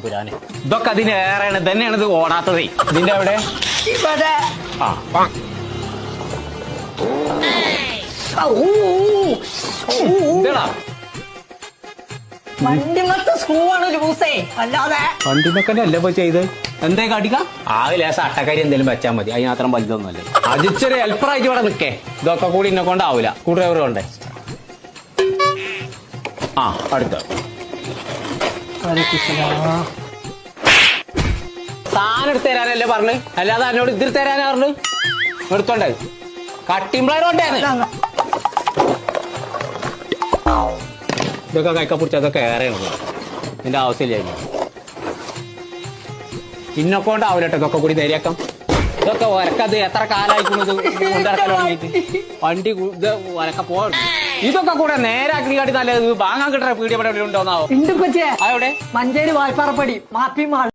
Pooran ഇതൊക്കെ അതിനേറെയാണ് തന്നെയാണ് ഇത് ഓടാത്തതേ. ഇതിന്റെ അവിടെ? ആ എന്താടാ വണ്ടിമത്തെ സ്ക്രൂ ആണ് ലൂസേ അല്ലാതെ. വണ്ടിമൊക്കെ അല്ല പോയി ചെയ്ത്? എന്തേ കാട്ടിക്ക? ആ ലേശം അട്ടക്കാരി എന്തെങ്കിലും വെച്ചാൽ മതി. അതിന് മാത്രം വലുതൊന്നുമല്ല. അതിച്ചൊരു ഹെൽപ്പറായിട്ട് ഇവിടെ നിൽക്കേ. ഇതൊക്കെ കൂടി എന്നെ കൊണ്ടാവൂല. കൂടെ കൊണ്ടേ. ആ അടുത്ത. തരാനല്ലേ പറഞ്ഞു? അല്ലാതെ എന്നോട് ഇതിൽ തരാനാ പറഞ്ഞു? എടുത്തോണ്ടേ കട്ടിംപ്ലയർ കൊണ്ടേന്ന് ഇതൊക്കെ കൈക്ക പിടിച്ച അതൊക്കെ ഏറെയാണ്. ഇതിന്റെ ആവശ്യമില്ല ഇന്നൊക്കെ കൊണ്ടാവില്ല കേട്ടോ ഇതൊക്കെ കൂടി നേരിയാക്കാം. ഇതൊക്കെ ഒരക്കത് എത്ര കാലായിക്കുന്നത് കൊണ്ടിറക്കാൻ തുടങ്ങിയിട്ട്? വണ്ടി ഇത് ഒരക്ക പോ ഇതൊക്കെ കൂടെ നേരാക്കി കാട്ടി നല്ലത് വാങ്ങാൻ കിട്ടുന്ന പീഡിയ പടി ഉണ്ടോന്നാവോ ഉണ്ട് അവിടെ മഞ്ചേരി വായ്പാറപ്പടി മാപ്പി മാൾ